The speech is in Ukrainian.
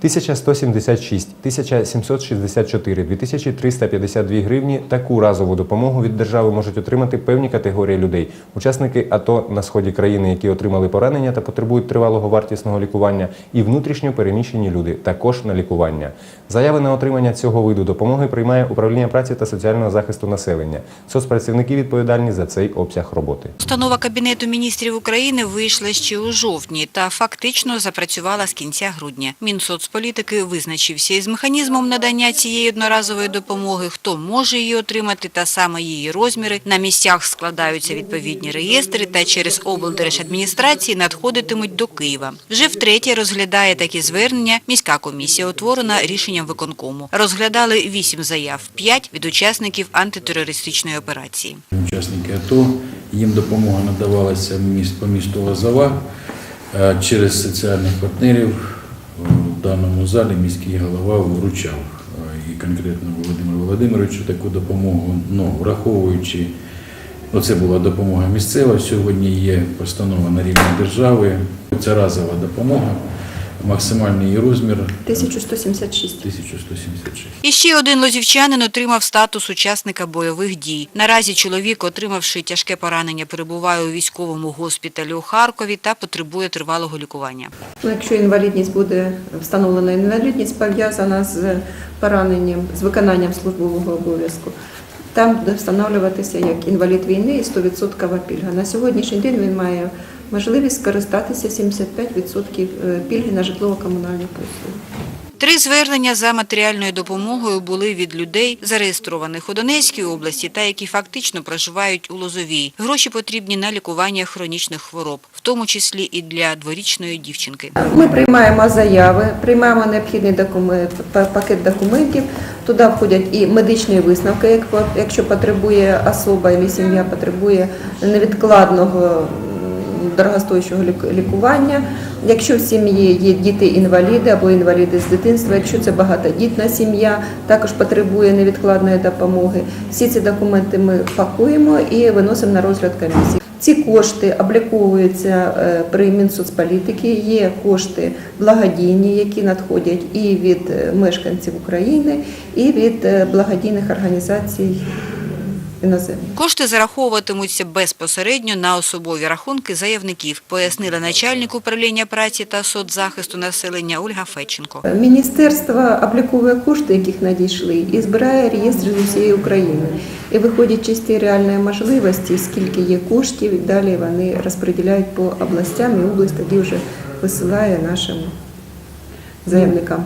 1176, 1764, 2352 гривні таку разову допомогу від держави можуть отримати певні категорії людей. Учасники АТО на сході країни, які отримали поранення та потребують тривалого вартісного лікування, і внутрішньо переміщені люди також на лікування. Заяви на отримання цього виду допомоги приймає управління праці та соціального захисту населення. Соцпрацівники відповідальні за цей обсяг роботи. Установа Кабінету міністрів України вийшла ще у жовтні та фактично запрацювала з кінця грудня. Мінсоцполітики визначився із механізмом надання цієї одноразової допомоги, хто може її отримати та саме її розміри. На місцях складаються відповідні реєстри та через облдержадміністрації надходитимуть до Києва. Вже втретє розглядає такі звернення міська комісія, утворена рішенням виконкому. Розглядали вісім заяв, п'ять від учасників антитерористичної операції. Учасники АТО, їм допомога надавалася по місту Лозова е, через соціальних партнерів. В даному залі міський голова вручав е, і конкретно Володимиру Володимировичу таку допомогу, ну, враховуючи, Оце це була допомога місцева, сьогодні є постанова на рівні держави. Це разова допомога, максимальний її розмір 1176. 1176. І ще один лозівчанин отримав статус учасника бойових дій. Наразі чоловік, отримавши тяжке поранення, перебуває у військовому госпіталі у Харкові та потребує тривалого лікування. Ну, якщо інвалідність буде встановлена інвалідність пов'язана з пораненням, з виконанням службового обов'язку, там буде встановлюватися як інвалід війни і 100% пільга. На сьогоднішній день він має можливість скористатися 75% пільги на житлово-комунальні послуги. Три звернення за матеріальною допомогою були від людей, зареєстрованих у Донецькій області та які фактично проживають у Лозовій. Гроші потрібні на лікування хронічних хвороб, в тому числі і для дворічної дівчинки. Ми приймаємо заяви, приймаємо необхідний документ, пакет документів. Туди входять і медичні висновки, як якщо потребує особа або сім'я потребує невідкладного м, дорогостоящого лікування. Якщо в сім'ї є діти-інваліди або інваліди з дитинства, якщо це багатодітна сім'я, також потребує невідкладної допомоги. Всі ці документи ми пакуємо і виносимо на розгляд комісії. Ці кошти обліковуються е, при Мінсоцполітики. Є кошти благодійні, які надходять і від е, мешканців України, і від е, благодійних організацій іноземних. Кошти зараховуватимуться безпосередньо на особові рахунки заявників, пояснила начальник управління праці та соцзахисту населення Ольга Федченко. Міністерство обліковує кошти, яких надійшли, і збирає реєстри з усієї України. І виходячи з тієї реальної можливості, скільки є коштів, і далі вони розподіляють по областям, і область тоді вже висилає нашим заявникам.